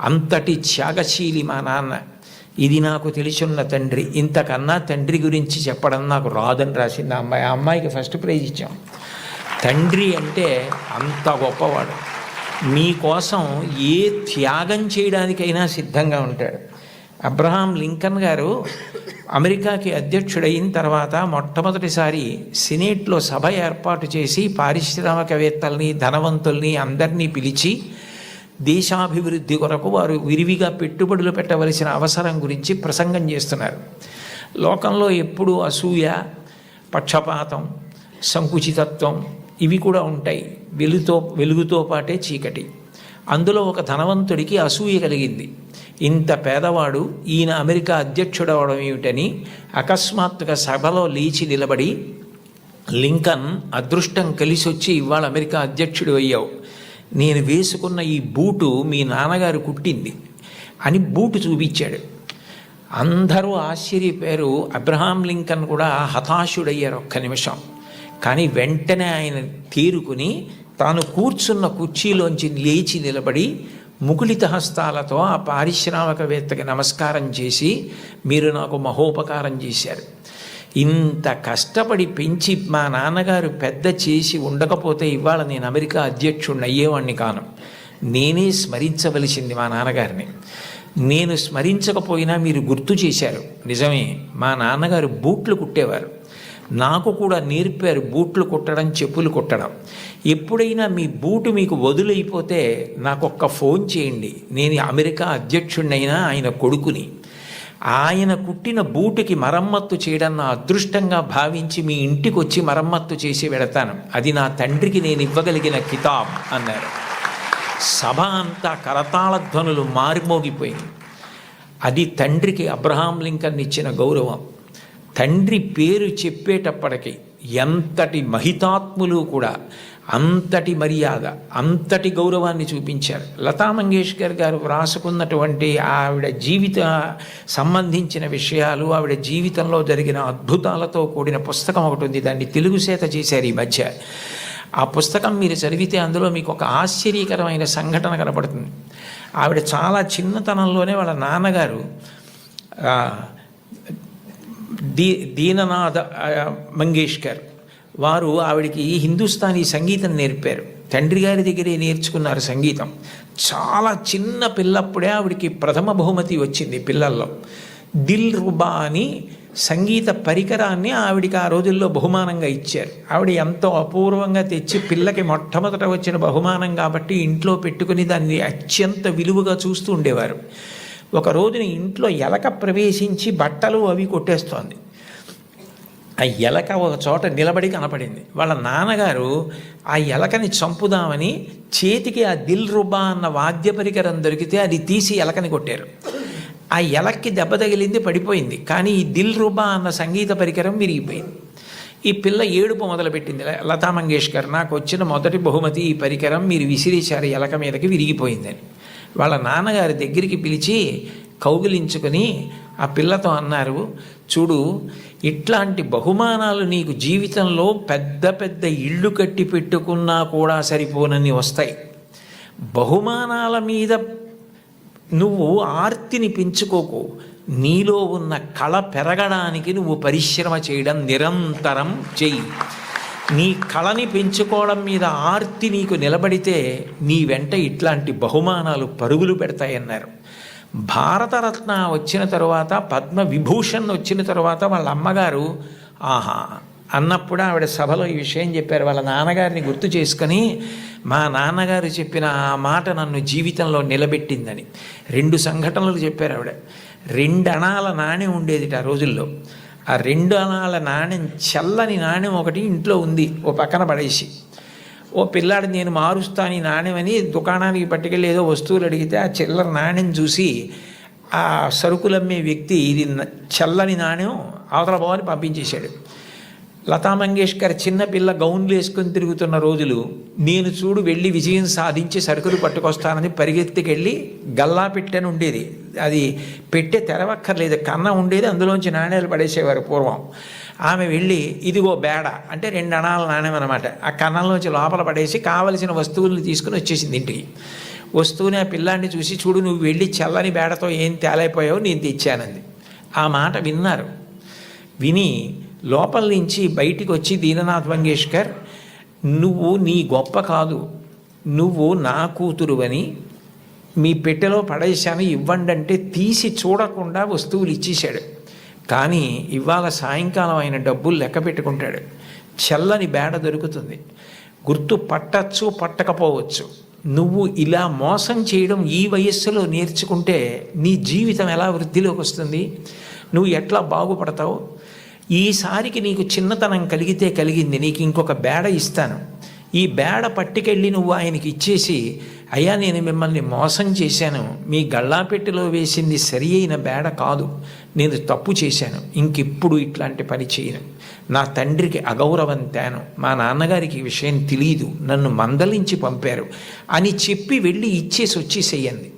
అంతటి త్యాగశీలి మా నాన్న. ఇది నాకు తెలిసున్న తండ్రి. ఇంతకన్నా తండ్రి గురించి చెప్పడం నాకు రాదని రాసింది ఆ అమ్మాయి. ఆ అమ్మాయికి ఫస్ట్ ప్రైజ్ ఇచ్చాం. తండ్రి అంటే అంత గొప్పవాడు. మీకోసం ఏ త్యాగం చేయడానికైనా సిద్ధంగా ఉంటాడు. అబ్రహాం లింకన్ గారు అమెరికాకి అధ్యక్షుడైన తర్వాత మొట్టమొదటిసారి సినేట్లో సభ ఏర్పాటు చేసి పారిశ్రామికవేత్తల్ని ధనవంతుల్ని అందరినీ పిలిచి దేశాభివృద్ధి కొరకు వారు విరివిగా పెట్టుబడులు పెట్టవలసిన అవసరం గురించి ప్రసంగం చేస్తున్నారు. లోకంలో ఎప్పుడూ అసూయ పక్షపాతం సంకుచితత్వం ఇవి కూడా ఉంటాయి. వెలుతో వెలుగుతో పాటే చీకటి. అందులో ఒక ధనవంతుడికి అసూయ కలిగింది. ఇంత పేదవాడు ఈయన అమెరికా అధ్యక్షుడవడం ఏమిటని అకస్మాత్తుగా సభలో లేచి నిలబడి లింకన్ అదృష్టం కలిసొచ్చి ఇవాళ అమెరికా అధ్యక్షుడు అయ్యావు. నేను వేసుకున్న ఈ బూటు మీ నాన్నగారు కుట్టింది అని బూటు చూపించాడు. అందరూ ఆశ్చర్యపోయారు. అబ్రహాం లింకన్ కూడా హతాశుడయ్యారు ఒక్క నిమిషం. కానీ వెంటనే ఆయన తీరుకుని తాను కూర్చున్న కుర్చీలోంచి లేచి నిలబడి ముకుళిత హస్తాలతో ఆ పారిశ్రామికవేత్తకి నమస్కారం చేసి మీరు నాకు మహోపకారం చేశారు. ఇంత కష్టపడి పెంచి మా నాన్నగారు పెద్ద చేసి ఉండకపోతే ఇవాళ నేను అమెరికా అధ్యక్షుడిని అయ్యేవాడిని కాను. నేనే స్మరించవలసింది మా నాన్నగారిని. నేను స్మరించకపోయినా మీరు గుర్తు చేశారు. నిజమే మా నాన్నగారు బూట్లు కుట్టేవారు. నాకు కూడా నేర్పారు బూట్లు కుట్టడం చెప్పులు కుట్టడం. ఎప్పుడైనా మీ బూటు మీకు వదులైపోతే నాకు ఒక్క ఫోన్ చేయండి. నేను అమెరికా అధ్యక్షుడినైనా ఆయన కొడుకుని. ఆయన కుట్టిన బూటుకి మరమ్మత్తు చేయడం నా అదృష్టంగా భావించి మీ ఇంటికి వచ్చి మరమ్మత్తు చేసి వెడతాను అది నా తండ్రికి నేను ఇవ్వగలిగిన కితాబ్ అన్నారు. సభ అంతా కరతాళ ధ్వనులు మారిమోగిపోయింది. అది తండ్రికి అబ్రహాం లింకన్ ఇచ్చిన గౌరవం. తండ్రి పేరు చెప్పేటప్పటికి ఎంతటి మహితాత్ములు కూడా అంతటి మర్యాద అంతటి గౌరవాన్ని చూపించారు. లతా మంగేష్కర్ గారు వ్రాసుకున్నటువంటి ఆవిడ జీవిత సంబంధించిన విషయాలు ఆవిడ జీవితంలో జరిగిన అద్భుతాలతో కూడిన పుస్తకం ఒకటి ఉంది. దాన్ని తెలుగు చేత చేశారు ఈ మధ్య. ఆ పుస్తకం మీరు చదివితే అందులో మీకు ఒక ఆశ్చర్యకరమైన సంఘటన కనపడుతుంది. ఆవిడ చాలా చిన్నతనంలోనే వాళ్ళ నాన్నగారు దీ దీననాథ మంగేష్కర్ వారు ఆవిడికి హిందుస్థానీ సంగీతం నేర్పారు. తండ్రి గారి దగ్గరే నేర్చుకున్నారు సంగీతం. చాలా చిన్న పిల్లప్పుడే ఆవిడికి ప్రథమ బహుమతి వచ్చింది పిల్లల్లో. దిల్ రుబా అని సంగీత పరికరాన్ని ఆవిడికి ఆ రోజుల్లో బహుమానంగా ఇచ్చారు. ఆవిడ ఎంతో అపూర్వంగా తెచ్చి పిల్లకి మొట్టమొదట వచ్చిన బహుమానం కాబట్టి ఇంట్లో పెట్టుకుని దాన్ని అత్యంత విలువగా చూస్తూ ఉండేవారు. ఒక రోజున ఇంట్లో ఎలక ప్రవేశించి బట్టలు అవి కొట్టేస్తోంది. ఆ ఎలక ఒక చోట నిలబడి కనపడింది. వాళ్ళ నాన్నగారు ఆ ఎలకని చంపుదామని చేతికి ఆ దిల్ రుబా అన్న వాద్య పరికరం దొరికితే అది తీసి ఎలకని కొట్టారు. ఆ ఎలక్కి దెబ్బ తగిలింది పడిపోయింది. కానీ ఈ దిల్ రుబా అన్న సంగీత పరికరం విరిగిపోయింది. ఈ పిల్ల ఏడుపు మొదలుపెట్టింది. లతా మంగేష్కర్ నాకు వచ్చిన మొదటి బహుమతి ఈ పరికరం మీరు విసిరేశారు ఎలక మీదకి విరిగిపోయిందని. వాళ్ళ నాన్నగారి దగ్గరికి పిలిచి కౌగిలించుకొని ఆ పిల్లతో అన్నారు చూడు ఇట్లాంటి బహుమానాలు నీకు జీవితంలో పెద్ద పెద్ద ఇళ్ళు కట్టి పెట్టుకున్నా కూడా సరిపోనని వస్తాయి. బహుమానాల మీద నువ్వు ఆర్తిని పెంచుకోకు. నీలో ఉన్న కళ పెరగడానికి నువ్వు పరిశ్రమ చేయడం నిరంతరం చెయ్యి నీ కళని పెంచుకోవడం మీద ఆర్తి నీకు నిలబడితే నీ వెంట ఇట్లాంటి బహుమానాలు పరుగులు పెడతాయన్నారు. భారతరత్న వచ్చిన తరువాత పద్మ విభూషణ్ వచ్చిన తరువాత వాళ్ళ అమ్మగారు ఆహా అన్నప్పుడు ఆవిడ సభలో ఈ విషయం చెప్పారు. వాళ్ళ నాన్నగారిని గుర్తు చేసుకొని మా నాన్నగారు చెప్పిన ఆ మాట నన్ను జీవితంలో నిలబెట్టిందని. రెండు సంఘటనలు చెప్పారు ఆవిడ. రెండు అణాల నాణ్యం ఉండేది ఆ రోజుల్లో. ఆ రెండు అణాల నాణ్యం చల్లని నాణ్యం ఒకటి ఇంట్లో ఉంది ఓ పక్కన పడేసి. ఓ పిల్లాడు నేను మారుస్తాను ఈ నాణ్యమని దుకాణానికి పట్టుకెళ్ళి ఏదో వస్తువులు అడిగితే ఆ చిల్లర నాణ్యం చూసి ఆ సరుకులమ్మే వ్యక్తి ఇది చల్లని నాణ్యం అవతల పోవని పంపించేశాడు. లతా మంగేష్కర్ చిన్నపిల్ల గౌన్లు వేసుకొని తిరుగుతున్న రోజులు నేను చూడు వెళ్ళి విజయం సాధించి సరుకులు పట్టుకొస్తానని పరిగెత్తికెళ్ళి గల్లా పెట్టని ఉండేది. అది పెట్టే తెరవక్కర్లేదు కన్న ఉండేది అందులోంచి నాణ్యాలు పడేసేవారు పూర్వం. ఆమె వెళ్ళి ఇదిగో బేడ అంటే రెండు అణాల నాణ్యం అనమాట ఆ కన్నంలోంచి లోపల పడేసి కావలసిన వస్తువులను తీసుకుని వచ్చేసింది ఇంటికి. వస్తువుని ఆ పిల్లాన్ని చూసి చూడు నువ్వు వెళ్ళి చల్లని బేడతో ఏం తేలైపోయావు నేను తెచ్చానంది. ఆ మాట విన్నారు. విని లోపల నుంచి బయటికి వచ్చి దీననాథ్ మంగేష్కర్ నువ్వు నీ గొప్ప కాదు. నువ్వు నా కూతురువని మీ పెట్టెలో పడేశాను. ఇవ్వండి అంటే తీసి చూడకుండా వస్తువులు ఇచ్చేశాడు. కానీ ఇవాళ సాయంకాలం ఆయన డబ్బులు లెక్క పెట్టుకుంటాడు. చల్లని బేడ దొరుకుతుంది. గుర్తు పట్టచ్చు పట్టకపోవచ్చు. నువ్వు ఇలా మోసం చేయడం ఈ వయస్సులో నేర్చుకుంటే నీ జీవితం ఎలా వృద్ధిలోకి వస్తుంది? నువ్వు ఎట్లా బాగుపడతావు? ఈసారికి నీకు చిన్నతనం కలిగితే కలిగింది. నీకు ఇంకొక బేడ ఇస్తాను. ఈ బేడ పట్టుకెళ్ళి నువ్వు ఆయనకి ఇచ్చేసి అయ్యా నేను మిమ్మల్ని మోసం చేశాను. మీ గళ్ళాపెట్టెలో వేసింది సరి అయిన బేడ కాదు. నేను తప్పు చేశాను. ఇంకెప్పుడు ఇట్లాంటి పని చేయను. నా తండ్రికి అగౌరవం తేను. మా నాన్నగారికి ఈ విషయం తెలియదు నన్ను మందలించి పంపారు. అని చెప్పి వెళ్ళి ఇచ్చేసి వచ్చేసేయండి.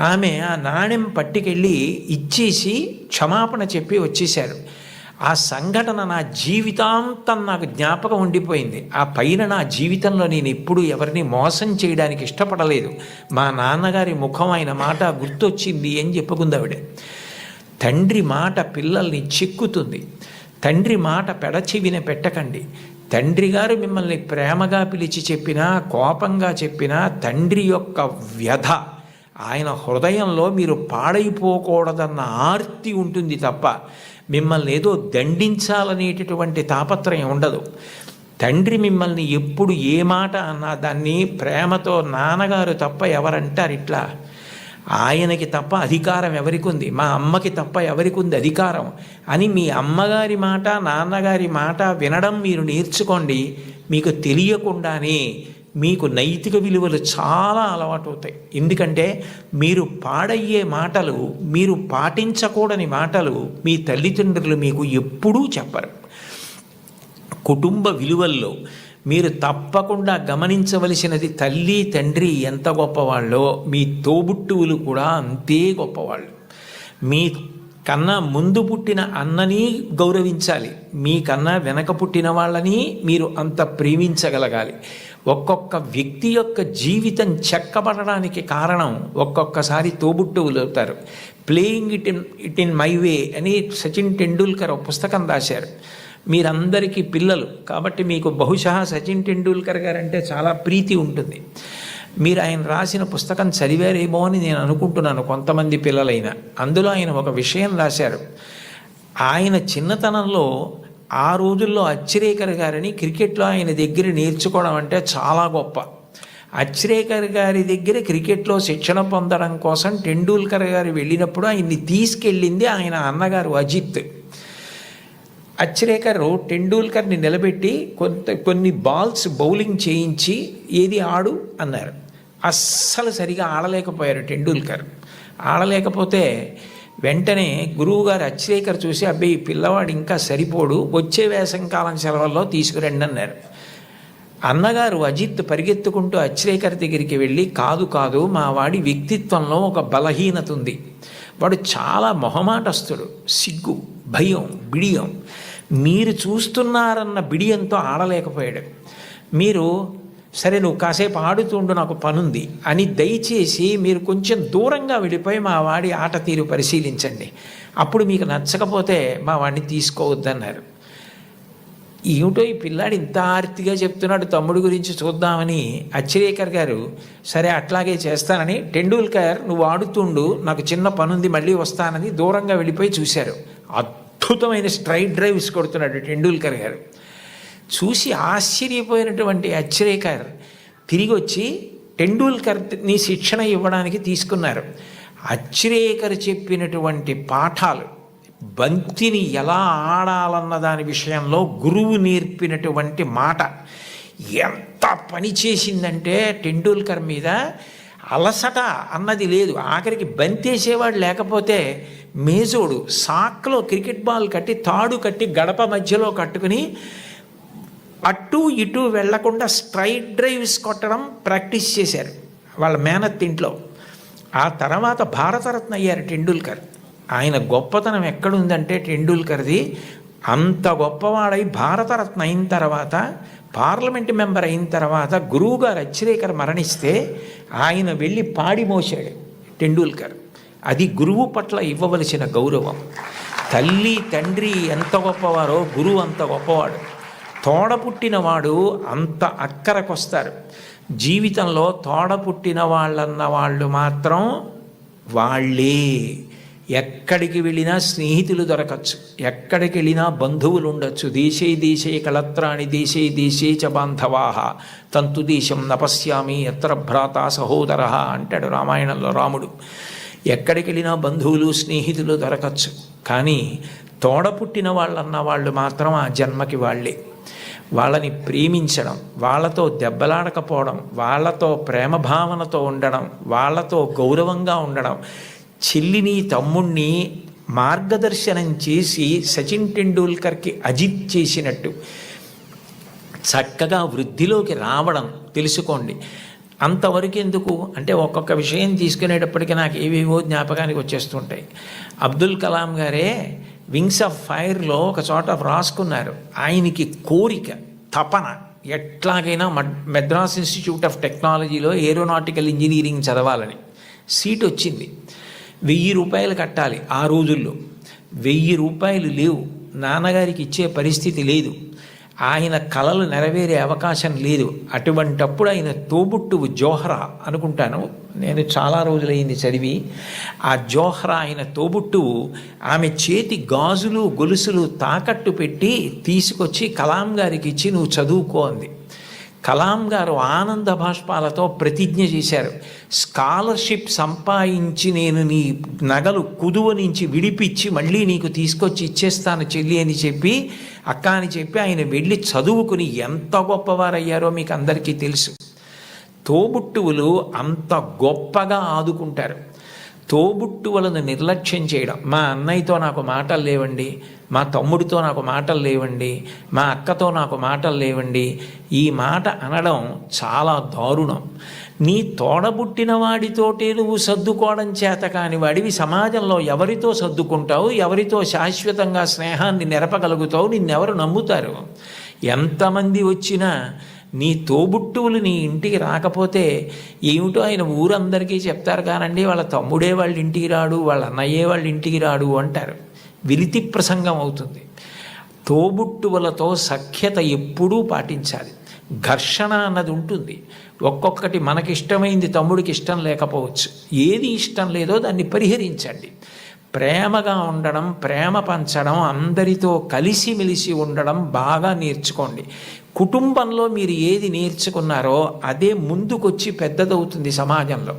ఆమె ఆ నాణ్యం పట్టుకెళ్ళి ఇచ్చేసి క్షమాపణ చెప్పి వచ్చేశారు. ఆ సంఘటన నా జీవితాంతం నాకు జ్ఞాపకం ఉండిపోయింది. ఆ పైన నా జీవితంలో నేను ఎప్పుడు ఎవరిని మోసం చేయడానికి ఇష్టపడలేదు. మా నాన్నగారి ముఖం ఆయన మాట గుర్తొచ్చింది అని చెప్పుకుందావిడ తండ్రి మాట పిల్లల్ని చిక్కుతుంది. తండ్రి మాట పెడచివిన పెట్టకండి. తండ్రి గారు మిమ్మల్ని ప్రేమగా పిలిచి చెప్పినా కోపంగా చెప్పినా తండ్రి యొక్క వ్యధ ఆయన హృదయంలో మీరు పాడైపోకూడదన్న ఆర్తి ఉంటుంది తప్ప మిమ్మల్ని ఏదో దండించాలనేటటువంటి తాపత్రయం ఉండదు. తండ్రి మిమ్మల్ని ఎప్పుడు ఏ మాట అన్నా దాన్ని ప్రేమతో నాన్నగారు తప్ప ఎవరంటారు ఇట్లా? ఆయనకి తప్ప అధికారం ఎవరికి ఉంది మా అమ్మకి తప్ప ఎవరికి ఉంది అధికారం? అని మీ అమ్మగారి మాట నాన్నగారి మాట వినడం మీరు నేర్చుకోండి. మీకు తెలియకుండానే మీకు నైతిక విలువలు చాలా అలవాటు అవుతాయి ఎందుకంటే మీరు పాడయ్యే మాటలు మీరు పాటించకూడని మాటలు మీ తల్లిదండ్రులు మీకు ఎప్పుడూ చెప్పరు. కుటుంబ విలువల్లో మీరు తప్పకుండా గమనించవలసినది తల్లి తండ్రి ఎంత గొప్పవాళ్ళో మీ తోబుట్టువులు కూడా అంతే గొప్పవాళ్ళు. మీ కన్నా ముందు పుట్టిన అన్నని గౌరవించాలి. మీకన్నా వెనక పుట్టిన వాళ్ళని మీరు అంత ప్రేమించగలగాలి. ఒక్కొక్క వ్యక్తి యొక్క జీవితం చెక్కబడడానికి కారణం ఒక్కొక్కసారి తోబుట్టువులు అవుతారు. Playing it in it in my way అని సచిన్ టెండూల్కర్ ఒక పుస్తకం రాశారు. మీరందరికీ పిల్లలు కాబట్టి మీకు బహుశా సచిన్ టెండూల్కర్ గారు అంటే చాలా ప్రీతి ఉంటుంది. మీరు ఆయన రాసిన పుస్తకం చదివారేమో అని నేను అనుకుంటున్నాను కొంతమంది పిల్లలైన. అందులో ఆయన ఒక విషయం రాశారు. ఆయన చిన్నతనంలో ఆ రోజుల్లో అచ్చిరేకర్ గారిని క్రికెట్లో ఆయన దగ్గర నేర్చుకోవడం అంటే చాలా గొప్ప. అచ్రేకర్ గారి దగ్గర క్రికెట్లో శిక్షణ పొందడం కోసం టెండూల్కర్ గారు వెళ్ళినప్పుడు ఆయన్ని తీసుకెళ్ళింది ఆయన అన్నగారు అజిత్. అచ్రేకర్ టెండూల్కర్ని నిలబెట్టి కొంత కొన్ని బాల్స్ బౌలింగ్ చేయించి ఏది ఆడు అన్నారు. అస్సలు సరిగా ఆడలేకపోయారు టెండూల్కర్. ఆడలేకపోతే వెంటనే గురువుగారు అచ్చరేకర్ చూసి అబ్బాయి ఈ పిల్లవాడు ఇంకా సరిపోడు వచ్చే వేసంకాలం సెలవుల్లో తీసుకురండి అన్నారు. అన్నగారు అజిత్ పరిగెత్తుకుంటూ అచ్చరేకర్ దగ్గరికి వెళ్ళి కాదు కాదు మా వాడి వ్యక్తిత్వంలో ఒక బలహీనత ఉంది. వాడు చాలా మొహమాటస్తుడు సిగ్గు భయం బిడియం. మీరు చూస్తున్నారన్న బిడియంతో ఆడలేకపోయాడు. మీరు సరే నువ్వు కాసేపు ఆడుతుండు నాకు పనుంది అని దయచేసి మీరు కొంచెం దూరంగా వెళ్ళిపోయి మా వాడి ఆట తీరు పరిశీలించండి. అప్పుడు మీకు నచ్చకపోతే మా వాడిని తీసుకోవద్దన్నారు. ఏమిటో ఈ పిల్లాడు ఇంత ఆర్తిగా చెప్తున్నాడు తమ్ముడు గురించి చూద్దామని అచ్చరేకర్ గారు సరే అట్లాగే చేస్తానని టెండూల్కర్ నువ్వు ఆడుతుండు నాకు చిన్న పనుంది మళ్ళీ వస్తానని దూరంగా వెళ్ళిపోయి చూశారు. అద్భుతమైన స్ట్రైట్ డ్రైవ్స్ కొడుతున్నాడు టెండూల్కర్ గారు. చూసి ఆశ్చర్యపోయినటువంటి అచ్చరేకర్ తిరిగి వచ్చి టెండూల్కర్ని శిక్షణ ఇవ్వడానికి తీసుకున్నారు. అచ్చరేకర్ చెప్పినటువంటి పాఠాలు బంతిని ఎలా ఆడాలన్న దాని విషయంలో గురువు నేర్పినటువంటి మాట. ఎంత పని చేసిందంటే టెండూల్కర్ మీద అలసట అన్నది లేదు. ఆఖరికి బంతేసేవాడు లేకపోతే మేజోడు సాక్లో క్రికెట్ బాల్ కట్టి తాడు కట్టి గడప మధ్యలో కట్టుకుని అటు ఇటు వెళ్ళకుండా స్ట్రైట్ డ్రైవ్స్ కొట్టడం ప్రాక్టీస్ చేశారు వాళ్ళ మేనత్ ఇంట్లో. ఆ తర్వాత భారతరత్న అయ్యారు టెండూల్కర్. ఆయన గొప్పతనం ఎక్కడుందంటే టెండూల్కర్ది. అంత గొప్పవాడై భారతరత్న అయిన తర్వాత పార్లమెంట్ మెంబర్ అయిన తర్వాత గురువుగారు అచ్చిరేకర్ మరణిస్తే ఆయన వెళ్ళి పాడి మోసాడు టెండూల్కర్. అది గురువు పట్ల ఇవ్వవలసిన గౌరవం. తల్లి తండ్రి ఎంత గొప్పవారో గురువు అంత గొప్పవాడు. తోడ పుట్టినవాడు అంత అక్కరకొస్తారు. జీవితంలో తోడ పుట్టిన వాళ్ళన్న వాళ్ళు మాత్రం వాళ్ళే. ఎక్కడికి వెళ్ళినా స్నేహితులు దొరకచ్చు. ఎక్కడికి వెళ్ళినా బంధువులు ఉండొచ్చు దేశే దేశే కళత్రాణి దేశే దేశే చ బాంధవాహ తంతు దేశం నపశ్యామి ఎత్ర భ్రాత సహోదర అంటాడు రామాయణంలో రాముడు. ఎక్కడికి వెళ్ళినా బంధువులు స్నేహితులు దొరకచ్చు. కానీ తోడ పుట్టిన వాళ్ళన్న వాళ్ళు మాత్రం ఆ జన్మకి వాళ్ళే. వాళ్ళని ప్రేమించడం వాళ్ళతో దెబ్బలాడకపోవడం వాళ్ళతో ప్రేమ భావనతో ఉండడం వాళ్ళతో గౌరవంగా ఉండడం చెల్లిని తమ్ముణ్ణి మార్గదర్శనం చేసి సచిన్ టెండూల్కర్కి అజిత్ చేసినట్టు. చక్కగా వృద్ధిలోకి రావడం తెలుసుకోండి. అంతవరకు ఎందుకు? అంటే ఒక్కొక్క విషయం తీసుకునేటప్పటికీ నాకు ఏవేవో జ్ఞాపకానికి వచ్చేస్తుంటాయి. అబ్దుల్ కలాం గారే వింగ్స్ ఆఫ్ ఫైర్లో ఒక చోట వ్రాసుకున్నారు. ఆయనకి కోరిక తపన. ఎట్లాగైనా మడ్ మెద్రాస్ ఇన్స్టిట్యూట్ ఆఫ్ టెక్నాలజీలో ఏరోనాటికల్ ఇంజనీరింగ్ చదవాలని. సీట్ వచ్చింది. వెయ్యి రూపాయలు కట్టాలి ఆ రోజుల్లో. వెయ్యి రూపాయలు లేవు. నాన్నగారికి ఇచ్చే పరిస్థితి లేదు. ఆయన కళలు నెరవేరే అవకాశం లేదు. అటువంటప్పుడు ఆయన తోబుట్టువు జోహరా అనుకుంటాను. నేను చాలా రోజులైంది చదివి. ఆ జోహరా ఆయన తోబుట్టువు ఆమె చేతి గాజులు గొలుసులు తాకట్టు పెట్టి తీసుకొచ్చి కలాం గారికి ఇచ్చి నువ్వు చదువుకో అంది. కలాం గారు ఆనంద భాష్పాలతో ప్రతిజ్ఞ చేశారు. స్కాలర్షిప్ సంపాదించి నేను నీ నగలు కుదువ నుంచి విడిపించి మళ్ళీ నీకు తీసుకొచ్చి ఇచ్చేస్తాను చెల్లి అని చెప్పి అక్క అని చెప్పి ఆయన వెళ్ళి చదువుకుని ఎంత గొప్పవారయ్యారో మీకు అందరికీ తెలుసు. తోబుట్టువులు అంత గొప్పగా ఆదుకుంటారు. తోబుట్టువులను నిర్లక్ష్యం చేయడం. మా అన్నయ్యతో నాకు మాటలు లేవండి మా తమ్ముడితో నాకు మాటలు లేవండి మా అక్కతో నాకు మాటలు లేవండి. ఈ మాట అనడం చాలా దారుణం. నీ తోడబుట్టిన వాడితోటే నువ్వు సర్దుకోవడం చేత కాని వాడివి సమాజంలో ఎవరితో సర్దుకుంటావు ఎవరితో శాశ్వతంగా స్నేహాన్ని నెరపగలుగుతావు నిన్నెవరు నమ్ముతారు? ఎంతమంది వచ్చినా నీ తోబుట్టువులు నీ ఇంటికి రాకపోతే ఏమిటో ఆయన ఊరందరికీ చెప్తారు కానండి వాళ్ళ తమ్ముడే వాళ్ళ ఇంటికి రాడు వాళ్ళ అన్నయ్యే వాళ్ళ ఇంటికి రాడు అంటారు. విలితి ప్రసంగం అవుతుంది. తోబుట్టువులతో సఖ్యత ఎప్పుడూ పాటించాలి. ఘర్షణ అన్నది ఉంటుంది. ఒక్కొక్కటి మనకిష్టమైంది తమ్ముడికి ఇష్టం లేకపోవచ్చు. ఏది ఇష్టం లేదో దాన్ని పరిహరించండి. ప్రేమగా ఉండడం ప్రేమ పంచడం అందరితో కలిసిమెలిసి ఉండడం బాగా నేర్చుకోండి. కుటుంబంలో మీరు ఏది నేర్చుకున్నారో అదే ముందుకొచ్చి పెద్దదవుతుంది సమాజంలో.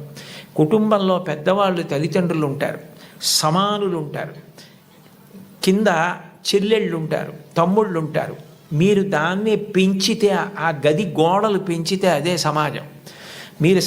కుటుంబంలో పెద్దవాళ్ళు తల్లిదండ్రులు ఉంటారు సమానులు ఉంటారు కింద చెల్లెళ్ళు ఉంటారు తమ్ముళ్ళు ఉంటారు మీరు దాన్ని పెంచితే ఆ గది గోడలు పెంచితే అదే సమాజం. మీరు